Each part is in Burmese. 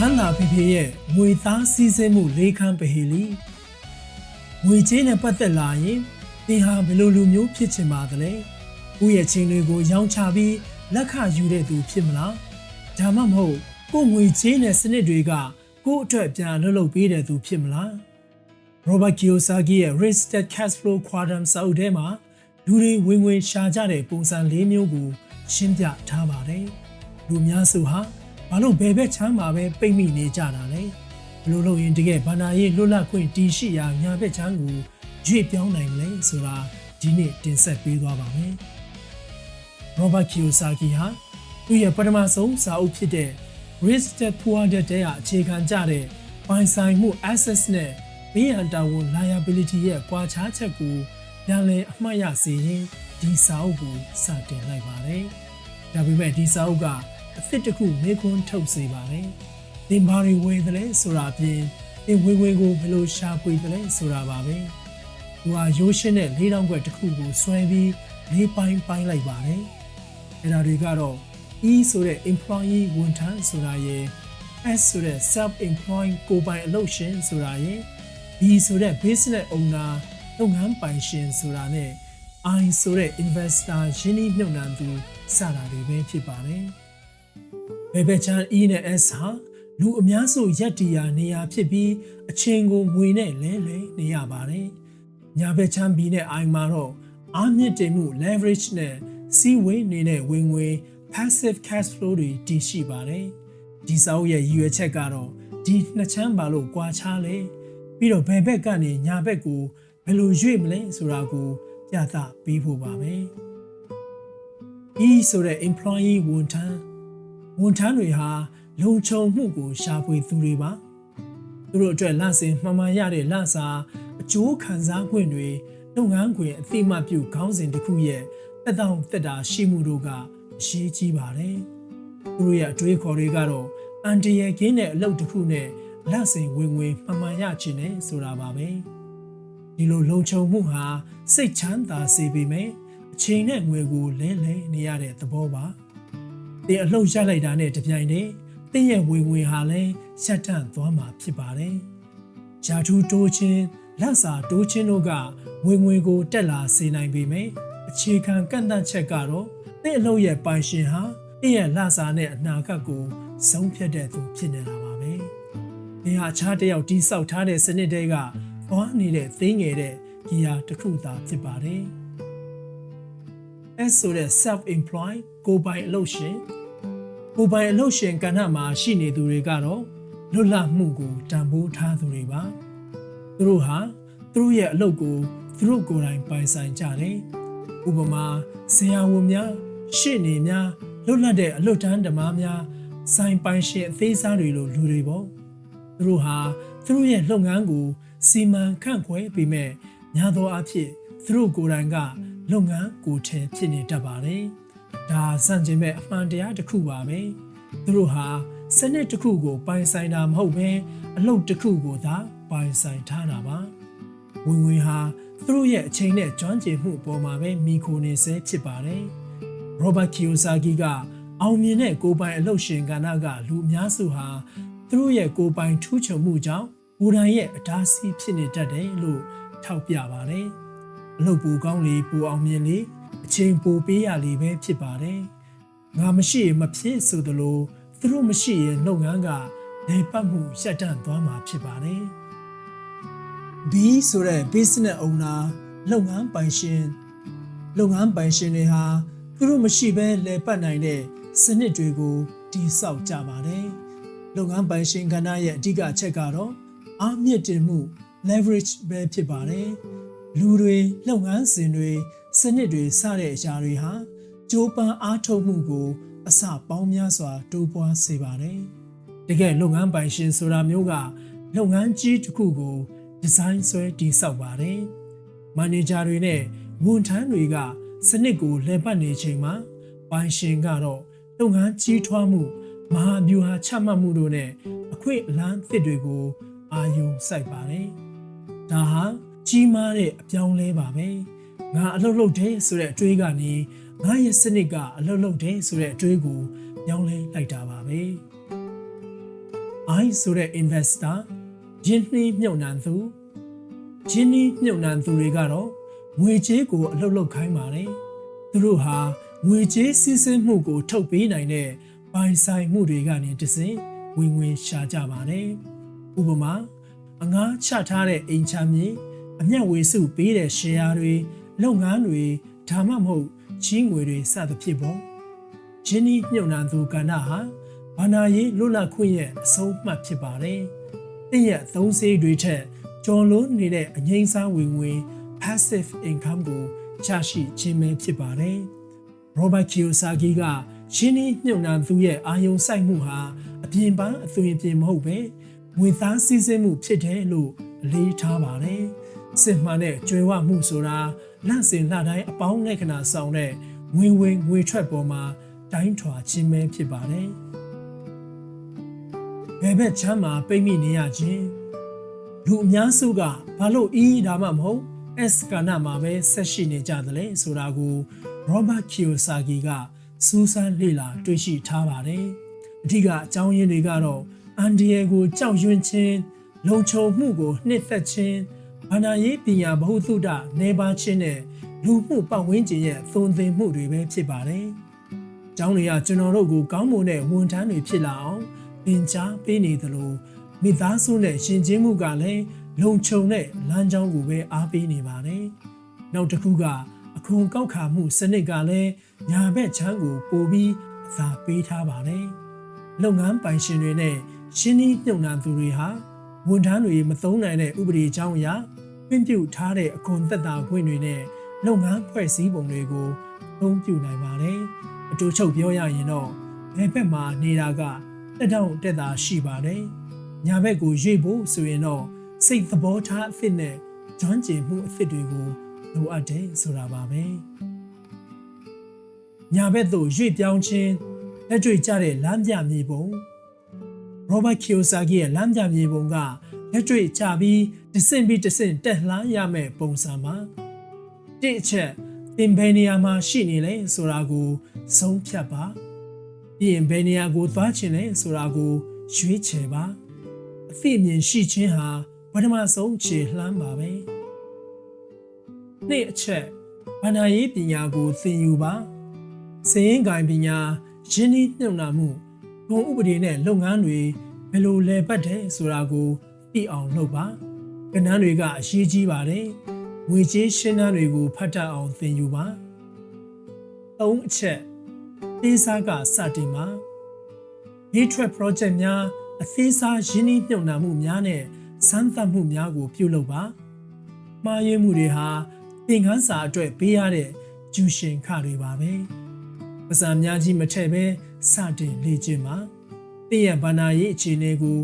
ချမ်းသာဖေဖေရဲ့ငွေသားစည်းစိမ်မှုလေးခန်းပဟေလီငွေကြေးနဲ့ပတ်သက်လာရင်သင်ဟာဘယ်လိုလူမျိုးဖြစ်ချင်ပါသလဲကိုယ့်ရဲ့ချင်းတွေကိုရောင်းချပြီးလက်ခယူတဲ့သူဖြစ်မလားဒါမှမဟုတ်ကိုယ့်ငွေကြေးနဲ့စနစ်တွေကကိုယ့်အတွက်ပြန်လှုပ်လှုပ်ပေးတဲ့သူဖြစ်မလား Robert Kiyosaki ရဲ့ Rich Dad Cash Flow Quadrant စာအုပ်ထဲမှာလူတွေဝင်ဝင်ရှာကြတဲ့ပုံစံ၄မျိုးကိုရှင်းပြထားပါတယ်။လူများစုဟာ ဘာလို့ဘယ်ဘက်ချမ်းမှာပဲပိတ်မိနေကြတာလဲ။ဘလို့လို့ရင်တကယ်ဘာနာရေးလွတ်လပ်ခွင့်တည်ရှိရာညာဘက်ချမ်းကိုရွေ့ပြောင်းနိုင်မလဲဆိုတာဒီနေ့တင်ဆက်ပေးသွားပါမယ်။ Robert Kiyosaki ဟာသူ့ရဲ့ပထမဆုံးစာအုပ်ဖြစ်တဲ့ Rich Dad Poor Dad တဲ့အခြေခံကြတဲ့ပိုင်ဆိုင်မှု assets နဲ့ဘေးရန်တာဝန် liability ရဲ့ကွာခြားချက်ကိုပြန်လည်အမှတ်ရစေရင်ဒီစာအုပ်ကိုစတင်လိုက်ပါတယ်။ဒါပေမဲ့ဒီစာအုပ်က အသစ်တစ်ခုမေခွန်းထုတ်စေပါတယ်။သင်ဘာတွေဝယ်သလဲဆိုတာအပြင်သင်ဝယ်ဝယ်ကိုဘယ်လိုရှာဖွေသလဲဆိုတာပါပဲ။သူဟာရိုးရှင်းတဲ့၄တောင်ခွက်တစ်ခုကိုဆွဲပြီးလေးပိုင်းပိုင်းလိုက်ပါတယ်။အဲဒါတွေကတော့ E ဆိုတဲ့ employee ဝန်ထမ်းဆိုတာရယ် S ဆိုတဲ့ self employed ကိုယ်ပိုင်အလုပ်ရှင်ဆိုတာရယ် B ဆိုတဲ့ business owner လုပ်ငန်းပိုင်ရှင်ဆိုတာနဲ့ I ဆိုတဲ့ investor ရင်းနှီးမြှုပ်နှံသူစတာတွေပဲဖြစ်ပါတယ်။ ဘယ်ဘက်ချမ်း E နဲ့ S ဟာလူအများစုရက်တီယာနေရာဖြစ်ပြီးအချိန်ကိုငွေနဲ့လဲလဲနေရပါတယ်။ညာဘက်ချမ်း B နဲ့ I မှာတော့အားမြင့်တင်မှု leverage နဲ့စီးဝေးနေတဲ့ဝင်ငွေ passive cash flow တွေတည်ရှိပါတယ်။ဒီစာအုပ်ရဲ့ရည်ရွယ်ချက်ကတော့ဒီနှစ်ချမ်းပါလို့ကွာခြားလဲပြီးတော့ဘယ်ဘက်ကနေညာဘက်ကိုဘယ်လိုရွေ့မလဲဆိုတာကိုပြသပေးဖို့ပါပဲ။ E ဆိုတဲ့ employee ဝန်ထမ်း ဝန်ထမ်းတွေဟာလုံခြုံမှုကိုရှာဖွေသူတွေပါ။သူတို့အတွက်လစဉ်မှန်မှန်ရတဲ့လစာအကျိုးခံစား권တွေလုပ်ငန်းခွင်အသိမှတ်ပြုခေါင်းစဉ်တစ်ခုရဲ့တက်တောင့်တက်တာရှိမှုတို့ကအရေးကြီးပါတယ်။သူတို့ရဲ့အတွေးခေါ်တွေကတော့အန်တီရဲ့ကင်းတဲ့အလုပ်တစ်ခုနဲ့လက်စင်ဝင်ဝင်မှန်မှန်ရချင်တယ်ဆိုတာပါပဲဒီလိုလုံခြုံမှုဟာစိတ်ချမ်းသာစေပေမဲ့အချိန်နဲ့ငွေကိုလဲလဲနေရတဲ့သဘောပါ တင်အလှုပ်ရလိုက်တာနဲ့တပြိုင်တည်းတင်းရဲ့ဝင်ဝင်ဟာလည်းရှက်တန့်သွားမှာဖြစ်ပါတယ်ဂျာထူးတိုးချင်းလက်စာတိုးချင်းတို့ကဝင်ဝင်ကိုတက်လာစေနိုင်ပေမဲ့အခြေခံကန့်သတ်ချက်ကတော့တင်းအလှုပ်ရဲ့ပိုင်ရှင်ဟာတင်းရဲ့လက်စာနဲ့အနာဂတ်ကိုဆုံးဖြတ်တဲ့သူဖြစ်နေတာပါပဲနေရာခြားတယောက်တိဆောက်ထားတဲ့စနစ်တွေကသွားနေတဲ့သိငယ်တဲ့ဂီယာတစ်ခုသာဖြစ်ပါတယ်။ S ဆိုတဲ့ self employed ကိုယ်ပိုင်အလုပ်ရှင်ကိုယ်ပိုင်အလုပ်ရှင်ကဏ္ဍမှာရှိနေသူတွေကတော့လွတ်လပ်မှုကိုတန်ဖိုးထားသူတွေပါ။သူတို့ဟာသူတို့ရဲ့အလုပ်ကိုသူတို့ကိုယ်တိုင်ပိုင်ဆိုင်ကြတယ်။ဥပမာဆရာဝန်များရှေ့နေများလွတ်လပ်တဲ့အလုပ်တန်းဓမ္မများဆိုင်ပိုင်ရှင်အသေးစားတွေလိုလူတွေပေါ့။သူတို့ဟာသူတို့ရဲ့လုပ်ငန်းကိုစီမံခန့်ခွဲပြီးမဲ့ညာသောအဖြစ်သူတို့ကိုယ်တိုင်က လုပ်ငန်းကိုထဲဖြစ်နေတတ်ပါတယ်။ဒါစံကျင်မဲ့အမှန်တရားတစ်ခုပါပဲ။သူတို့ဟာစနစ်တစ်ခုကို ပိုင်ဆိုင်တာမဟုတ်ဘဲအလုပ်တစ်ခုကိုသာပိုင်ဆိုင်ထားတာပါ။ဝင်ဝင်ဟာသူတို့ရဲ့အချိန်နဲ့ကျွမ်းကျင်မှုအပေါ်မှာပဲမိခိုနေစေဖြစ်ပါတယ်။ Robert Kiyosaki ကအောင်မြင်တဲ့ကိုယ်ပိုင်အလုပ်ရှင်ကဏ္ဍကလူအများစုဟာသူတို့ရဲ့ကိုယ်ပိုင်ထူးချွန်မှုကြောင့်ဘူဒန်ရဲ့အတားဆီးဖြစ်နေတတ်တယ်လို့ထောက်ပြပါတယ်။ အလုပ်ပူကောင်းလေပူအောင်မြင်လေအချိန်ပိုပေးရလေပဲဖြစ်ပါတယ်။ငါမရှိရင်မဖြစ်ဆိုသလိုသူတို့မရှိရင်လုပ်ငန်းကလေပတ်မှုရှက်တန့်သွားမှာဖြစ်ပါတယ်။ B ဆိုတဲ့ business owner လုပ်ငန်းပိုင်ရှင်လုပ်ငန်းပိုင်ရှင်တွေဟာသူတို့မရှိဘဲလေပတ်နိုင်တဲ့စနစ်တွေကိုတည်ဆောက်ကြပါတယ်။လုပ်ငန်းပိုင်ရှင်ကဏ္ဍရဲ့အဓိကအချက်ကတော့အားမြင့်တင်မှု leverage ပဲဖြစ်ပါတယ် လူတွေလုပ်ငန်းစဉ်တွေစနစ်တွေစတဲ့အရာတွေဟာကြိုးပမ်းအားထုတ်မှုကို အစပေါင်းများစွာ တိုးပွားစေပါတယ်တကယ်လုပ်ငန်းပိုင်ရှင်ဆိုတာမျိုးကလုပ်ငန်းကြီးတစ်ခုကိုဒီဇိုင်းဆွဲတည်ဆောက်ပါတယ်မန်နေဂျာတွေနဲ့ဝန်ထမ်းတွေကစနစ်ကိုလည်ပတ်နေချိန်မှာပိုင်ရှင်ကတော့လုပ်ငန်းကြီးထွားမှုမဟာဗျူဟာချမှတ်မှုတို့နဲ့အခွင့်အလမ်းသစ်တွေကိုအာယုံစိုက်ပါတယ်။ဒါဟာ ကြီးမားတဲ့အပြောင်းလဲပါပဲ။ငါအလုပ်လုပ်တယ်ဆိုတဲ့အတွေးကနေငါရဲ့စနစ်ကအလုပ်လုပ်တယ်ဆိုတဲ့အတွေးကိုပြောင်းလဲလိုက်တာပါပဲ။ I ဆိုတဲ့ investor ရင်းနှီးမြှုပ်နှံသူရင်းနှီးမြှုပ်နှံသူတွေကတော့ငွေကြေးကိုအလုပ်လုပ်ခိုင်းပါတယ်သူတို့ဟာငွေကြေးစီးဆင်းမှုကိုထုတ်ပေးနိုင်တဲ့ပိုင်ဆိုင်မှုတွေကနေတစဉ်ဝင်ငွေရှာကြပါတယ်ဥပမာအငှားချထားတဲ့အိမ်ချမ်းမြေ အမျက်ဝေစုပေးတဲ့ share တွေလုပ်ငန်းတွေဒါမှမဟုတ်ချင်းငွေတွေစသဖြင့်ပေါ့ရင်းနှီးမြှုပ်နှံသူကဏ္ဍဟာဘာနာရေးလွတ်လပ်ခွင့်ရဲ့အဆုံးမှတ်ဖြစ်ပါတယ်။တင့်ရဲ့သုံးစေးတွေထက်ကျော်လွန်နေတဲ့အငိမ့်စားဝင်ငွေ passive income ကိုချရှိခြင်းပဲဖြစ်ပါတယ်။ Robert Kiyosaki ကရှင်းနှီးမြှုပ်နှံသူရဲ့အာယုံစိုက်မှုဟာအပြင်ပန်းအသွင်ပြင်မဟုတ်ပဲငွေသားစည်းစိမ်မှုဖြစ်တယ်လို့အလေးထားပါတယ်။ စစ်မှန်တဲ့ကြွယ်ဝမှုဆိုတာလန့်စင်လှတိုင်းအပေါင်းလက္ခဏာဆောင်တဲ့ငွေဝင်ငွေထွက်ပေါ်မှာတိုင်းထွာခြင်းပဲဖြစ်ပါတယ်။ဘယ်ဘက်ချမ်းမှာပိတ်မိနေရခြင်းလူအများစုကဘာလို့ E ဒါမှမဟုတ် S ကဏ္ဍမှာပဲဆက်ရှိနေကြသလဲဆိုတာကို Robert Kiyosaki ကစူးစမ်းလေ့လာတွေ့ရှိထားပါတယ်။အထူးကအကြောင်းရင်းတွေကတော့အန်ဒီယေကိုကြောက်ရွံ့ခြင်းလုံခြုံမှုကိုနှစ်သက်ခြင်း ဘာသာရေးပညာဗဟုသုတနေပါခြင်းနဲ့လူမှုပတ်ဝန်းကျင်ရဲ့သုံးသင်မှုတွေပဲဖြစ်ပါတယ်။ကျောင်းတွေကကျွန်တော်တို့ကိုကောင်းမွန်တဲ့ဝန်ထမ်းတွေဖြစ်လာအောင်သင်ကြားပေးနေသလိုမိသားစုနဲ့ရှင်ချင်းမှုကလည်းလုံခြုံတဲ့လမ်းကြောင်းကိုပဲအားပေးနေပါတယ်။နောက်တစ်ခုကအခွန်ကောက်ခါမှုစနစ်ကလည်းညာဘက်ချမ်းကိုပိုပြီးအသာပေးထားပါတယ်။လုပ်ငန်းပိုင်ရှင်တွေနဲ့ရှင်းနှီးမြှုပ်နှံသူတွေဟာဝန်ထမ်းတွေမသုံးနိုင်တဲ့ဥပဒေအကြောင်းအရာ ပြင့်ပြုထားတဲ့အခွန်သက်သာခွင့်တွေနဲ့လုပ်ငန်းဖွဲ့စည်းပုံတွေကိုသုံးပြုနိုင်ပါတယ်။အတူချုပ်ပြောရရင်တော့ဘယ်ဘက်မှာနေတာကတက်တောင့်တက်တာရှိပါတယ်။ညာဘက်ကိုရွေ့ဖို့ဆိုရင်တော့စိတ်သဘောထားအဖြစ်နဲ့ကျွမ်းကျင်မှုအဖြစ်တွေကိုလိုအပ်တယ်ဆိုတာပါပဲ။ညာဘက်သို့ရွေ့ပြောင်းခြင်းလက်တွေ့ကျတဲ့လမ်းပြမြေပုံ Robert Kiyosaki ရဲ့လမ်းပြမြေပုံက လက်တွေ့ကျပြီးတဆင့်ပြီးတဆင့်တက်လှမ်းရမယ့်ပုံစံပါ။တစ်အချက်သင်ဘယ်နေရာမှာရှိနေလဲဆိုတာကိုဆုံးဖြတ်ပါ။ပြီးရင်ဘယ်နေရာကိုသွားချင်လဲဆိုတာကိုရွေးချယ်ပါ။အသိအမြင်ရှိခြင်းဟာပထမဆုံးခြေလှမ်းပါပဲနေ့အချက်ဗန္ဒာရေးပညာကိုသင်ယူပါစည်ရင်ကင်ပညာရင်းနှီးမြှုပ်နှံမှုဘုံဥပဒေနဲ့လုပ်ငန်းတွေဘယ်လိုလဲပတ်တယ်ဆိုတာကို သိအောင်လုပ်ပါကဏ္ဍတွေကအရေးကြီးပါတယ်ငွေကြေးရှင်းတန်းတွေကိုဖတ်တတ်အောင်သင်ယူပါသုံးအချက်သေးစားကစတင်ပါရေးထွက် project များအသေးစားရင်းနှီးမြှုပ်နှံမှုများနဲ့စမ်းသပ်မှုများကို ပြုလုပ်ပါမှားယွင်းမှုတွေဟာသင်ခန်းစာအတွက်ပေးရတဲ့ကျူရှင်ခတွေပါပဲပစာများကြီးမထည့်ပဲစတင်လေ့ကျင့်ပါသင်ရဲ့ဗန္နာရေးအခြေအနေကို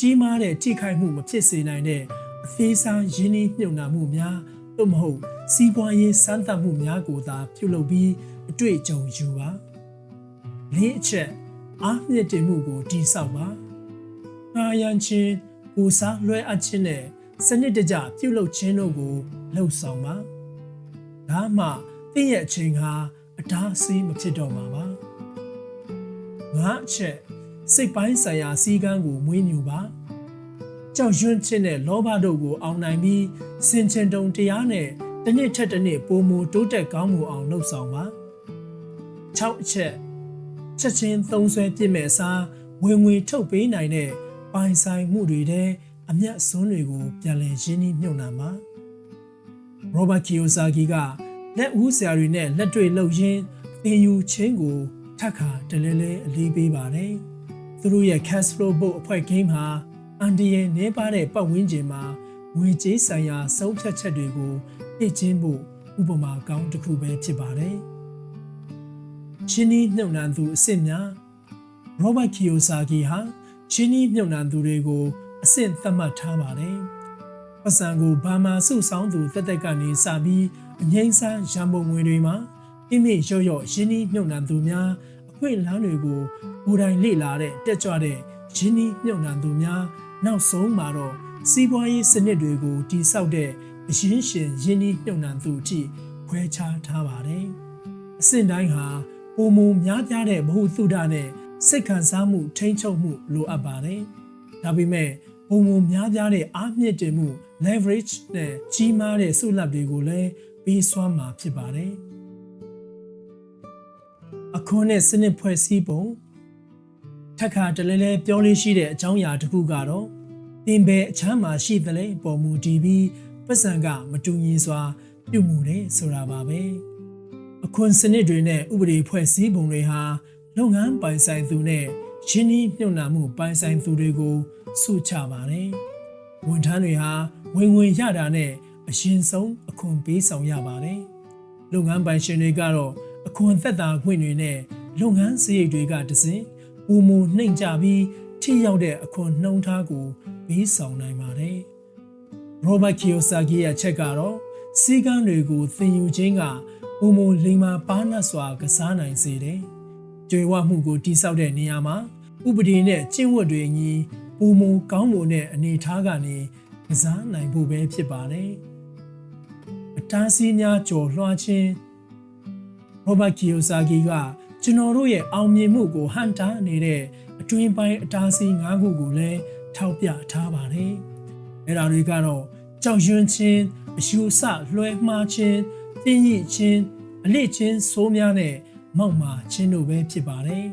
ကြီးမားတဲ့ထိခိုက်မှုမဖြစ်စေနိုင်တဲ့အသေးစားရင်းနှီးမြှုပ်နှံမှုများသို့မဟုတ်စီးပွားရေးစမ်းသပ်မှုများကိုသာပြုလုပ်ပြီးအတွေ့အကြုံယူပါလေးအချက်အားမြင့်တင်မှုကိုတည်ဆောက်ပါငှားရမ်းခြင်းကိုစားလွှဲအပ်ခြင်းနဲ့စနစ်တကျပြုလုပ်ခြင်းတို့ကိုလှုပ်ဆောင်ပါဒါမှသင်ရဲ့အချိန်ဟာအတားအဆီးမဖြစ်တော့မှာပါငါအချက် စိတ်ပိုင်းဆိုင်ရာစီကံကိုမွေးမြူပါကြောက်ရွံ့ခြင်းနဲ့လောဘတို့ကိုအောင်နိုင်ပြီးစင်ချင်တုံတရားနဲ့တစ်နှစ်ထက်တစ်နှစ်ပိုမိုတိုးတက်ကောင်းမှုအောင်လှုပ်ဆောင်ပါ6အချက်ချက်ချင်းသုံးဆွဲပြစ်မဲ့အစားဝင်ငွေထုတ်ပေးနိုင်တဲ့ပိုင်ဆိုင်မှုတွေတဲ့အမျက်အစွန်းတွေကိုပြန်လည်ရင်းနှီးမြှုပ်နှံပါရောဘတ်ကီယိုဆာဂီကလက်ဦးဆရာတွေနဲ့လက်တွေ့လှုပ်ရင်းသင်ယူခြင်းကိုထပ်ခါတလဲလဲအလေးပေးပါတယ် သူတို့ရဲ့ cash flow book အဖွဲ့ဂိမ်းဟာအန်ဒီရဲ့နေပါတဲ့ပတ်ဝန်းကျင်မှာငွေကြေးဆိုင်ရာဆုံးဖြတ်ချက်တွေကိုပြည့်ချင်းဖို့ဥပမာကောင်းတစ်ခုပဲဖြစ်ပါတယ်ချင်းနီးနှုတ်နှံသူအစ်စ်များရောဘတ်ကီယိုဆာဂီဟာချင်းနီးမြုံနှံသူတွေကိုအဆင့်သတ်မှတ်ထားပါတယ်။ပစံကိုဘာမာစုဆောင်သူတက်တက်ကနေစပြီးအငိမ့်စားရံပုံငွေတွေမှာပြင်းပြရော့ရော့ရင်းနှီးမြုံနှံသူများ အခွင့်အလမ်းတွေကိုကိုယ်တိုင်လေ့လာတဲ့တက်ကြွတဲ့ရင်းနှီးမြုံနှံသူများနောက်ဆုံးမှာတော့စီးပွားရေးစနစ်တွေကိုတည်ဆောက်တဲ့အရင်းရှင်ရင်းနှီးမြုံနှံသူအထိခွဲခြားထားပါတယ်။အဆင့်တိုင်းဟာပုံမများပြားတဲ့ဘ ഹു သုဒနဲ့စိတ်ခံစားမှုထိန်းချုပ်မှုလိုအပ်ပါတယ်ဒါပေမဲ့ပုံပုံများပြားတဲ့အားမြင့်တင်မှု leverage နဲ့ကြီးမားတဲ့ဆုလပ်တွေကိုလည်းပေးစွမ်းမှာဖြစ်ပါတယ် အခွန်နဲ့စနစ်ဖွဲ့စည်းပုံထက်ခါတလဲလဲပြောလေးရှိတဲ့အကြောင်းအရာတစ်ခုကတော့တင်ပဲအချမ်းမှာရှိသလဲပေါ်မူတည်ပြီးပတ်စံကမတူညီစွာ ပြုမှုတယ်ဆိုတာပါပဲအခွန်စနစ်တွေနဲ့ဥပဒေဖွဲ့စည်းပုံတွေဟာလုပ်ငန်းပိုင်ဆိုင်သူနဲ့ရှင်းနှီးမြှုပ်နှံမှုပိုင်ဆိုင်သူတွေကိုစုချပါတယ်ဝန်ထမ်းတွေဟာဝင်ဝင်ရတာနဲ့အရှင်ဆုံးအခွန်ပေးဆောင်ရပါတယ်လုပ်ငန်းပိုင်ရှင်တွေကတော့ အခွန်သက်သာခွင့်တွေနဲ့လုပ်ငန်းစရိတ်တွေကတစဉ်ပူမူနှိမ့်ကြပြီးထိရောက်တဲ့အခွန်နှုံးထားကိုပေးဆောင်နိုင်ပါတယ်ရောဘတ်ကီယိုဆာဂီရဲ့ချက်ကတော့စီကန်းတွေကိုသင်ယူခြင်းကပုံမလိမ္မာပါနတ်စွာကစားနိုင်စေတယ်။ကြွေဝမှုကိုတိဆောက်တဲ့နေရာမှာဥပဒေနဲ့ကျင့်ဝတ်တွေအညီပုံမကောင်းမွန်တဲ့အနေအထားကနေကစားနိုင်ဖို့ပဲဖြစ်ပါတယ်။အတားစီးများကြော်လွှားခြင်း ရောဘတ်ကီယိုဆာဂီကကျွန်တော်တို့ရဲ့အောင်မြင်မှုကိုဟန်တာနေတဲ့အတွင်းပိုင်းအတားစီး၅ခုကိုလည်းထောက်ပြထားပါတယ်။အဲ့ဒါတွေကတော့ကြောက်ရွံ့ခြင်းအယူဆလွှဲမှားခြင်းပြင်းရည်ခြင်းအလစ်ချင်းဆိုးများနဲ့မောက်မာခြင်းတို့ပဲဖြစ်ပါတယ်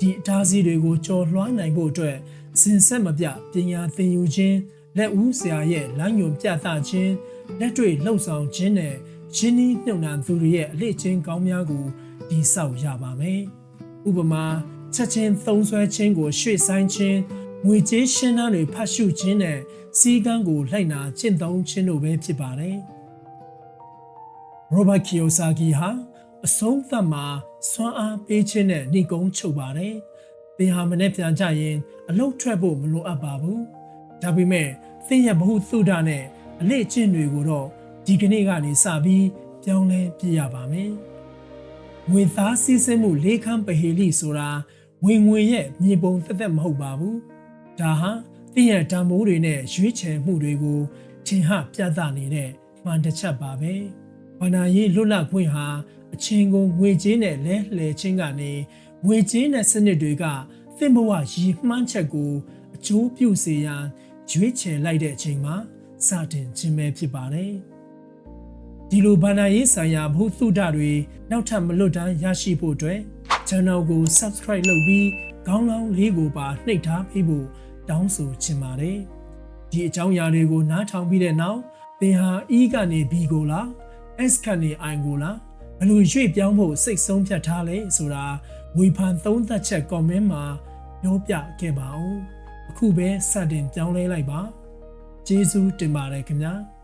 ဒီအတားစီးတွေကိုကြော်လွှားနိုင်ဖို့အတွက်စင်ဆက်မပြပညာသင်ယူခြင်းလက်ဦးဆရာရဲ့လမ်းညွန်ပြသခြင်းလက်တွေ့လှုပ်ဆောင်ခြင်းနဲ့ ရှင်းဤနှုတ်နှံသူတွေရဲ့အလစ်ချင်းကောင်းများကိုဒီဆောက်ရပါမယ်ဥပမာချက်ချင်းသုံးဆွဲခြင်းကိုရွှေ့ဆိုင်ခြင်းငွေကြေးရှင်းသားတွေဖတ်ရှုခြင်းနဲ့စီကန်းကိုလိုက်နာကျင့်သုံးခြင်းတို့ပဲဖြစ်ပါတယ်။ရောဘတ်ကီယိုဆာဂီဟာအဆုံးသတ်မှာစွမ်းအားပေးခြင်းနဲ့နှိကုံးချုပ်ပါတယ်။သင်ဟာမနေ့ပြန်ကြရင်အလုတ်ထွက်ဖို့မလိုအပ်ပါဘူး။ဒါပေမဲ့သင်ရဲ့ဘ ഹു သုဒနဲ့အလေးအကျင့်တွေကိုတော့ ဒီကနေ့ကနေစပြီးပြောင်းလဲပြရပါမယ်။ငွေသားစီးဆင်းမှုလေးခန်းပဟေလိဆိုတာဝင်ငွေရဲ့မြေပုံသက်သက်မဟုတ်ပါဘူး။ဒါဟာသင်ရဲ့တံမိုးတွေနဲ့ရွေးချယ်မှုတွေကိုထင်ဟပြသနေတဲ့မှန်တစ်ချက်ပါပဲ။ဘာနာရေးလွတ်လပ်ခွင့်ဟာအချင်းကိုငွေကြေးနဲ့လဲလှယ်ခြင်းကနေငွေကြေးနဲ့စနစ်တွေကသင်ဘဝရည်မှန်းချက်ကိုအကျိုးပြုစေရန်ရွေးချယ်လိုက်တဲ့အချိန်မှာစတင်ခြင်းပဲဖြစ်ပါတယ်။ ဒီလိုဘာနာရေးဆိုင်ရာဘုသုဒတွေနောက်ထပ်မလွတ်တမ်းရရှိဖို့အတွက် channel ကို subscribe လုပ်ပြီးခေါင်းလောင်းလေးကိုပါနှိပ်ထားပေးဖို့တောင်းဆိုချင်ပါတယ်။ဒီအကြောင်းအရာတွေကိုနားထောင်ပြီးတဲ့နောက်သင်ဟာ E ကနေ B ကိုလား S ကနေ I ကိုလားဘယ်လိုရွေ့ပြောင်းဖို့စိတ်ဆုံးဖြတ်ထားလဲဆိုတာဝေဖန်သုံးသပ်ချက် comment မှာပြောပြခဲ့ပါဦး။အခုပဲစတင်ပြောင်းလဲလိုက်ပါ။ကျေးဇူးတင်ပါတယ်ခင်ဗျာ။